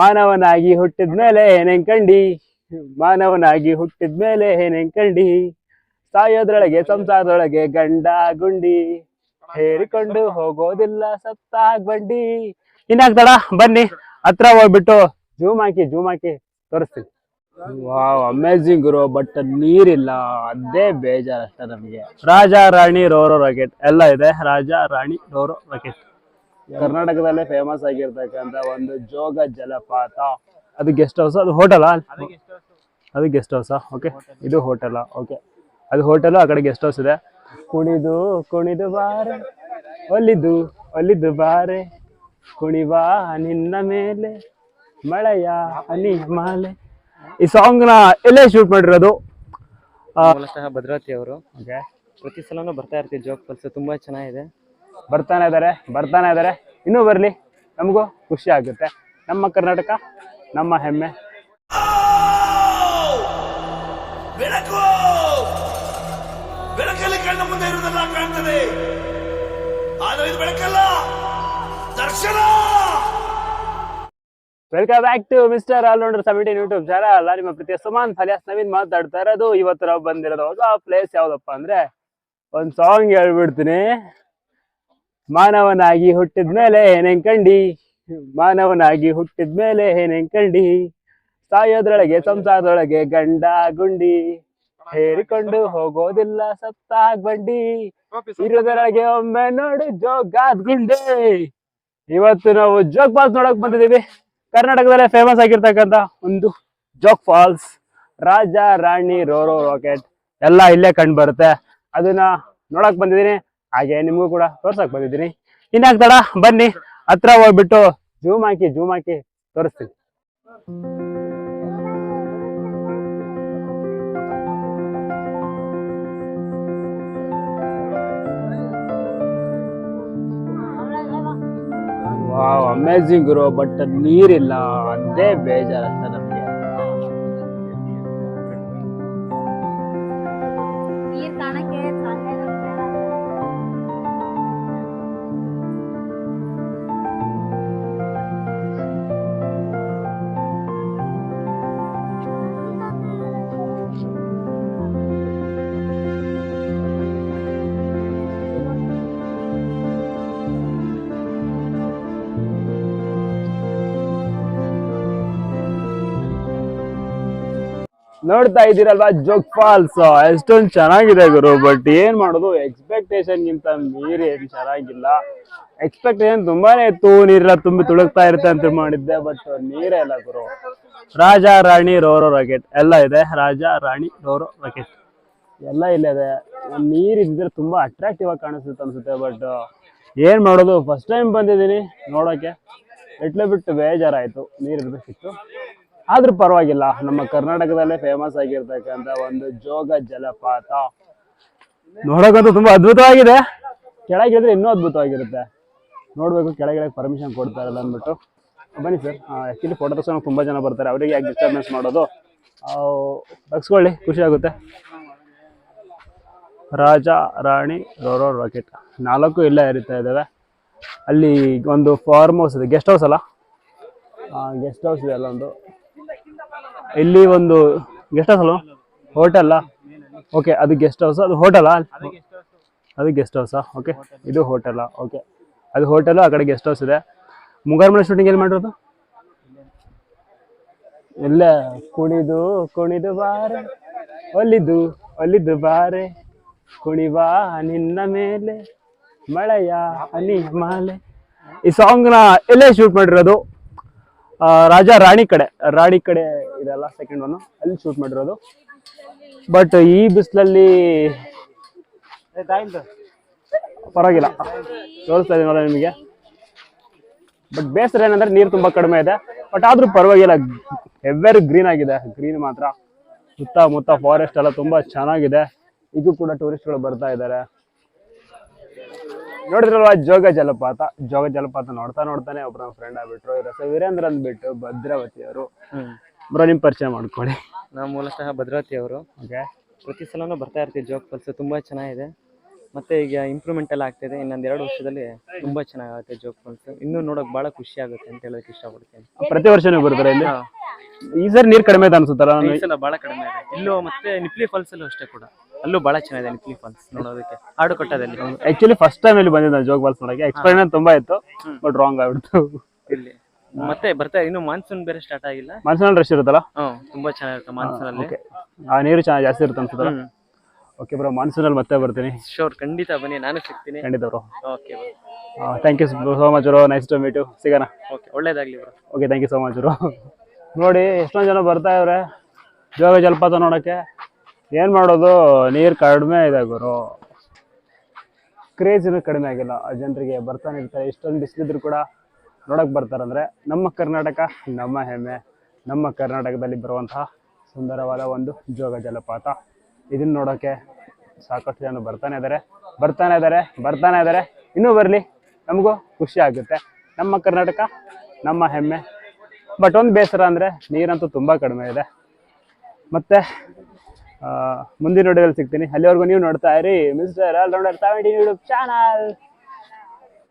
ಮಾನವನಾಗಿ ಹುಟ್ಟಿದ್ಮೇಲೆ ಏನೆಂಕಂಡಿ ಮಾನವನಾಗಿ ಹುಟ್ಟಿದ್ಮೇಲೆ ಏನೆಂಕಂಡಿ ಸಾಯೋದ್ರೊಳಗೆ ಸಂಸಾರದೊಳಗೆ ಗಂಡ ಗುಂಡಿ, ಹೇರಿಕೊಂಡು ಹೋಗೋದಿಲ್ಲ ಸತ್ತ ಬಂಡಿ. ಇನ್ನಾಗ್ತಡ ಬನ್ನಿ, ಹತ್ರ ಹೋಗ್ಬಿಟ್ಟು ಜೂಮ್ ಹಾಕಿ ಜೂಮ್ ಹಾಕಿ ತೋರಿಸ್ತೀನಿ. ವಾವ್ ಅಮೇಝಿಂಗ್ ಗುರು ಬಟ್ ನೀರಿಲ್ಲ. ಅದೇ ಬೇಜಾರ್ ಅಷ್ಟೇ ನಮಗೆ. ರಾಜ, ರಾಣಿ, ರೋರೋ ರಾಕೆಟ್ ಎಲ್ಲ ಇದೆ. ರಾಜ, ರಾಣಿ, ರೋರೋ ರಾಕೆಟ್ ಕರ್ನಾಟಕದಲ್ಲೇ ಫೇಮಸ್ ಆಗಿರ್ತಕ್ಕಂತ ಒಂದು ಜೋಗ ಜಲಪಾತ. ಅದು ಗೆಸ್ಟ್ ಹೌಸ್ ಅದು ಹೋಟೆಲ್ ಅದು ಗೆಸ್ಟ್ ಹೌಸಾ ಓಕೆ ಇದು ಹೋಟೆಲ್ ಓಕೆ ಅದು ಹೋಟೆಲ್ ಆ ಕಡೆ ಗೆಸ್ಟ್ ಹೌಸ್ ಇದೆ. ಕುಣಿದು ಕುಣಿದು ಬಾರೆ ಒಲಿದು ಒಲಿದು ಬಾರೆ. ಕುಣಿವಾ ನಿನ್ನ ಮೇಲೆ ಮಳೆಯ ಅನಿ ಮಾಲೆ. ಈ ಸಾಂಗ್ನ ಎಲ್ಲೇ ಶೂಟ್ ಮಾಡಿರೋದು? ಮೂಲತಃ ಭದ್ರಾವತಿ ಅವರು. ಓಕೆ ಪ್ರತಿ ಸಲನೂ ಬರ್ತಾ ಇರ್ತೀವಿ ಜೋಗ್ ಫಾಲ್ಸ್ ತುಂಬಾ ಚೆನ್ನಾಗಿದೆ. ಬರ್ತಾನೆ ಇದ್ದಾರೆ ಬರ್ತಾನೆ ಇದ್ದಾರೆ ಇನ್ನೂ ಬರಲಿ ನಮಗೂ ಖುಷಿ ಆಗುತ್ತೆ. ನಮ್ಮ ಕರ್ನಾಟಕ ನಮ್ಮ ಹೆಮ್ಮೆ. ಬೆಳಕು! ಬೆಳಕಲ್ಲಿ ಕಣ್ಣ ಮುಂದೆ ಇರುವುದೆಲ್ಲ ಕಾಣ್ತದೆ. ಆದರೆ ಇದು ಬೆಳಕಲ್ಲ ದರ್ಶನ! Welcome back to mister allrounder seventeen YouTube channel ಅಲ್ಲ ನಿಮ್ಮ ಪ್ರತಿಯ ಸುಮಾನ್ ಫಲಿಯಾಸ್ ನವೀನ್ ಮಾತಾಡ್ತಾ ಇರೋದು. ಇವತ್ತು ನಾವು ಬಂದಿರೋದು ಹೊಸ ಪ್ಲೇಸ್ ಯಾವ್ದಪ್ಪ ಅಂದ್ರೆ ಒಂದ್ ಸಾಂಗ್ ಹೇಳ್ಬಿಡ್ತೀನಿ. ಮಾನವನಾಗಿ ಹುಟ್ಟಿದ್ಮೇಲೆ ಏನೆಂಕಂಡಿ ಮಾನವನಾಗಿ ಹುಟ್ಟಿದ್ಮೇಲೆ ಏನೆಂಕಂಡಿ ಸಾಯೋದ್ರೊಳಗೆ ಸಂಸಾರದೊಳಗೆ ಗಂಡ ಗುಂಡಿ, ಹೇರಿಕೊಂಡು ಹೋಗೋದಿಲ್ಲ ಸತ್ತ ಬಂಡಿ, ಇರೋದ್ರೊಳಗೆ ಒಮ್ಮೆ ನೋಡು ಜೋಗಾದ್ ಗುಂಡಿ. ಇವತ್ತು ನಾವು ಜೋಗ್ ಫಾಲ್ಸ್ ನೋಡಕ್ ಬಂದಿದೀವಿ ಕರ್ನಾಟಕದಲ್ಲೇ ಫೇಮಸ್ ಆಗಿರ್ತಕ್ಕಂತ ಒಂದು Jog falls. Raja, Rani roarer rocket. ಎಲ್ಲ ಇಲ್ಲೇ ಕಂಡು ಬರುತ್ತೆ. ಅದನ್ನ ನೋಡಕ್ ಬಂದಿದ್ದೀನಿ. ಹಾಗೆ ನಿಮಗೂ ಕೂಡ ತೋರ್ಸಕ್ ಬಂದಿದ್ದೀನಿ. ಇನ್ನಾಗ್ತಾಡ ಬನ್ನಿ. ಹತ್ರ ಹೋಗ್ಬಿಟ್ಟು ಜೂಮ್ ಹಾಕಿ ಜೂಮ್ ಹಾಕಿ ತೋರಿಸ್ತೀನಿ. ವಾವ್ ಅಮೇಜಿಂಗ್ ಇರೋ ಬಟ್ ನೀರಿಲ್ಲ, ಅದೇ ಬೇಜಾರಂತ ನೋಡ್ತಾ ಇದ್ದೀರಲ್ವಾ? ಜೋಗ್ ಫಾಲ್ಸ್. ಎಷ್ಟೊಂದ್ ಚೆನ್ನಾಗಿದೆ ಗುರು ಬಟ್ ಏನ್ ಮಾಡೋದು? ಎಕ್ಸ್ಪೆಕ್ಟೇಷನ್ ಗಿಂತ ಮೀರಿ ಏನ್ ಚೆನ್ನಾಗಿಲ್ಲ. ಎಕ್ಸ್ಪೆಕ್ಟೇಷನ್ ತುಂಬಾನೇ ಇತ್ತು ನೀರೆಲ್ಲ ತುಂಬಿ ತುಳುಕ್ತಾ ಇರುತ್ತೆ ಅಂತ ಮಾಡಿದ್ದೆ ಬಟ್ ನೀರೇ ಇಲ್ಲ ಗುರು. ರಾಜ, ರಾಣಿ, ರೋರೋ, ರಾಕೆಟ್. ಎಲ್ಲ ಇದೆ. Raja, Rani, roarer, rocket. ಎಲ್ಲ ಇಲ್ಲದೆ ಇದೆ. ನೀರ್ ಇದ್ರೆ ತುಂಬಾ ಅಟ್ರಾಕ್ಟಿವ್ ಆಗಿ ಕಾಣಿಸುತ್ತೆ ಅನ್ಸುತ್ತೆ ಬಟ್ ಏನ್ ಮಾಡೋದು? ಫಸ್ಟ್ ಟೈಮ್ ಬಂದಿದ್ದೀನಿ ನೋಡೋಕೆ. ಎಟ್ಲೆ ಬಿಟ್ಟು ಬೇಜಾರಾಯ್ತು. ನೀರು ಇರ್ಬೇಕಿತ್ತು ಆದ್ರೂ ಪರವಾಗಿಲ್ಲ, ನಮ್ಮ ಕರ್ನಾಟಕದಲ್ಲೇ ಫೇಮಸ್ ಆಗಿರ್ತಕ್ಕಂಥ ಒಂದು ಜೋಗ ಜಲಪಾತ. ನೋಡೋಕಂತೂ ತುಂಬಾ ಅದ್ಭುತವಾಗಿದೆ. ಕೆಳಗಿಳಿದ್ರೆ ಇನ್ನೂ ಅದ್ಭುತವಾಗಿರುತ್ತೆ. ನೋಡ್ಬೇಕು ಕೆಳಗಿಳಗೆ ಪರ್ಮಿಷನ್ ಕೊಡ್ತಾರಲ್ಲ ಅಂದ್ಬಿಟ್ಟು. ಬನ್ನಿ ಸರ್ ಆ್ಯಕ್ಚುಲಿ ಫೋಟೋ ತಕ್ಷಣ ತುಂಬ ಜನ ಬರ್ತಾರೆ. ಅವರಿಗೆ ಯಾಕೆ ಡಿಸ್ಟರ್ಬೆನ್ಸ್ ಮಾಡೋದು? ತಗ್ಸ್ಕೊಳ್ಳಿ, ಖುಷಿ ಆಗುತ್ತೆ. ರಾಜ, ರಾಣಿ, ರೋರೋ ರಾಕೆಟ್ ನಾಲ್ಕು ಇಲ್ಲ ಹರಿತಾ ಇದ್ದಾವೆ. ಅಲ್ಲಿ ಒಂದು ಫಾರ್ಮ್ ಹೌಸ್ ಇದೆ. ಗೆಸ್ಟ್ ಹೌಸ್ ಅಲ್ಲ? ಗೆಸ್ಟ್ ಹೌಸ್ ಇದೆ ಅಲ್ಲೊಂದು. ಇಲ್ಲಿ ಒಂದು ಗೆಸ್ಟ್ ಹೌಸ್ ಅಲ್ಲ ಹೋಟೆಲ್ಲ ಓಕೆ ಅದು ಗೆಸ್ಟ್ ಹೌಸ್ ಅದು ಹೋಟೆಲಾ ಅದು ಗೆಸ್ಟ್ ಹೌಸಾ ಓಕೆ ಇದು ಹೋಟೆಲಾ ಓಕೆ ಅದು ಹೋಟೆಲ್ ಆ ಕಡೆ ಗೆಸ್ಟ್ ಹೌಸ್ ಇದೆ. ಮುಂಗಾರು ಮನೆ ಶೂಟಿಂಗ್ ಏನು ಮಾಡಿರೋದು? ಎಲ್ಲ ಕುಣಿದು ಕುಣಿದು ಬಾರೆ, ಒಲಿದು ಒಲಿದು ಬಾರೆ. ಕುಣಿವಾ ನಿನ್ನ ಮೇಲೆ, ಮಳೆಯ ಹನಿ ಮಾಲೆ. ಈ ಸಾಂಗ್ನ ಎಲ್ಲೇ ಶೂಟ್ ಮಾಡಿರೋದು? ರಾಜ ರಾಣಿ ಕಡೆ ರಾಣಿ ಕಡೆ ಇದೆಲ್ಲ ಸೆಕೆಂಡ್ ಒನ್ ಅಲ್ಲಿ ಶೂಟ್ ಮಾಡಿರೋದು. ಬಟ್ ಈ ಬಿಸಿಲಲ್ಲಿ ಪರವಾಗಿಲ್ಲ. ತೋರಿಸ್ತಾ ಇದೀನಲ್ಲ ನಿಮಗೆ. ಬಟ್ ಬೇಸರ ಏನಂದ್ರೆ ನೀರು ತುಂಬಾ ಕಡಿಮೆ ಇದೆ. ಬಟ್ ಆದ್ರೂ ಪರವಾಗಿಲ್ಲ. ಎವ್ವೆರಿ ಗ್ರೀನ್ ಆಗಿದೆ. ಗ್ರೀನ್ ಮಾತ್ರ. ಸುತ್ತಮುತ್ತ ಫಾರೆಸ್ಟ್ ಎಲ್ಲ ತುಂಬಾ ಚೆನ್ನಾಗಿದೆ. ಈಗೂ ಕೂಡ ಟೂರಿಸ್ಟ್ಗಳು ಬರ್ತಾ ಇದ್ದಾರೆ. ನೋಡಿದ್ರಲ್ವಾ ಜೋಗ ಜಲಪಾತ? ಜೋಗ ಜಲಪಾತ ನೋಡ್ತಾ ನೋಡ್ತಾನೆ ಒಬ್ರು ನಮ್ಮ ಫ್ರೆಂಡ್ ಆಗ್ಬಿಟ್ರು. ಇವ್ರ ಹೆಸರು ವೀರೇಂದ್ರ ಅಂದ್ಬಿಟ್ಟು ಭದ್ರಾವತಿ ಅವರು ಬ್ರೋ ನಿಮ್ ಪರಿಚಯ ಮಾಡ್ಕೊಳ್ಳಿ ನಾ ಮೂಲತಃ ಭದ್ರಾವತಿ ಅವರು ಓಕೆ. ಪ್ರತಿ ಸಲನೂ ಬರ್ತಾ ಇರ್ತೀವಿ ಜೋಗ ಫಾಲ್ಸ್ ತುಂಬಾ ಚೆನ್ನಾಗಿದೆ. ಮತ್ತೆ ಈಗ ಇಂಪ್ರೂವ್ಮೆಂಟ್ ಎಲ್ಲ ಆಗ್ತಿದೆ. ಇನ್ನೊಂದ್ ಎರಡು ವರ್ಷದಲ್ಲಿ ತುಂಬಾ ಚೆನ್ನಾಗುತ್ತೆ ಜೋಗ ಫಾಲ್ಸ್ ಇನ್ನು ನೋಡಕ್ ಬಹಳ ಖುಷಿ ಆಗುತ್ತೆ ಅಂತ ಹೇಳೋಕೆ ಇಷ್ಟಪಡ್ತೀನಿ. ಪ್ರತಿ ವರ್ಷನೂ ಬರ್ತಾರೆ ಇಲ್ಲಿ. ಈ ಸರ್ ನೀರ್ ಕಡಿಮೆ ಇದೆ ಅನ್ಸುತ್ತಲ್ಲ? ಈ ಸಲ ಬಹಳ ಕಡಿಮೆ ಇದೆ. ಇಲ್ಲೂ ಮತ್ತೆ ನಿಪ್ಲಿ ಫಾಲ್ಸ್ ಅಲ್ಲೂ ಅಷ್ಟೇ ಕೂಡ. ಅಲ್ಲೂ ಬಹಳ ಚೆನ್ನಾಗಿದೆ ಕ್ಲಿಪ್ ಫಾಲ್ಸ್ ನೋಡೋದಕ್ಕೆ. ಆಡು ಕೊಟ್ಟದಲ್ಲಿ ಆಕ್ಚುಲಿ ಫಸ್ಟ್ ಟೈಮ್ ಇಲ್ಲಿ ಬಂದಿದ್ದೆ ನಾನು ಜೋಗ್ ಫಾಲ್ಸ್ ನೋಡಕ್ಕೆ ಎಕ್ಸ್ಪೀರಿಯನ್ಸ್ ತುಂಬಾ ಇತ್ತು ಬಟ್ ರಾಂಗ್ ಆಗ್ಬಿಡ್ತು. ಇಲ್ಲಿ. ಮತ್ತೆ ಬರ್ತಾ ಇನ್ನು ಮಾನ್ಸೂನ್ ಬೇರೆ ಸ್ಟಾರ್ಟ್ ಆಗಿಲ್ಲ? ಮಾನ್ಸೂನ್ ರಶ್ ಇರುತ್ತಲ್ಲ? ಹ್ಮ್ ತುಂಬಾ ಚೆನ್ನಾಗಿರುತ್ತೆ ಮಾನ್ಸೂನ್ ಅಲ್ಲಿ ಆ ನೀರು ಚೆನ್ನಾಗಿ ಜಾಸ್ತಿ ಇರುತ್ತೆ ಅನ್ಸುತ್ತಲ್ಲ? ಓಕೆ ಬ್ರೋ ಮಾನ್ಸೂನಲ್ಲಿ ಮತ್ತೆ ಬರ್ತೀನಿ. ಶೋರ್ ಖಂಡಿತ ಬನ್ನಿ ನಾನು ಸಿಗ್ತೀನಿ. ಖಂಡಿತ bro okay thank you so much bro nice to meet you ಸಿಗೋಣ. ಓಕೆ ಒಳ್ಳೇದಾಗ್ಲಿ bro okay thank you so much bro ನೋಡಿ ಎಷ್ಟೊಂದು ಜನ ಬರ್ತಾ ಇವ್ರೆ. ಜೋಗ ಜಲಪಾತ ನೋಡೋಕ್ಕೆ ಏನು ಮಾಡೋದು? ನೀರು ಕಡಿಮೆ ಇದೆ ಗುರು. ಕ್ರೇಜಿನೂ ಕಡಿಮೆ ಆಗಿಲ್ಲ. ಜನರಿಗೆ ಬರ್ತಾನೆ ಇರ್ತಾರೆ. ಇಷ್ಟೊಂದು ಬಿಸಿಲಿದ್ರು ಕೂಡ ನೋಡಕ್ಕೆ ಬರ್ತಾರಂದ್ರೆ ನಮ್ಮ ಕರ್ನಾಟಕ ನಮ್ಮ ಹೆಮ್ಮೆ. ನಮ್ಮ ಕರ್ನಾಟಕದಲ್ಲಿ ಬರುವಂತಹ ಸುಂದರವಾದ ಒಂದು ಜೋಗ ಜಲಪಾತ. ಇದನ್ನ ನೋಡೋಕ್ಕೆ ಸಾಕಷ್ಟು ಜನ ಬರ್ತಾನೆ ಇದ್ದಾರೆ ಬರ್ತಾನೆ ಇದ್ದಾರೆ ಬರ್ತಾನೆ ಇದ್ದಾರೆ ಇನ್ನೂ ಬರಲಿ. ನಮಗೂ ಖುಷಿ ಆಗುತ್ತೆ. ನಮ್ಮ ಕರ್ನಾಟಕ, ನಮ್ಮ ಹೆಮ್ಮೆ. ಬಟ್ ಒಂದು ಬೇಸರ ಅಂದರೆ ನೀರಂತೂ ತುಂಬ ಕಡಿಮೆ ಇದೆ. ಮತ್ತೆ ಮುಂದಿನ ವಿಡಿಯೋದಲ್ಲಿ ಸಿಗ್ತೀನಿ. ಅಲ್ಲಿವರೆಗೂ ನೀವು ನೋಡ್ತಾ ಇರಿ. Mister allrounder seventeen YouTube channel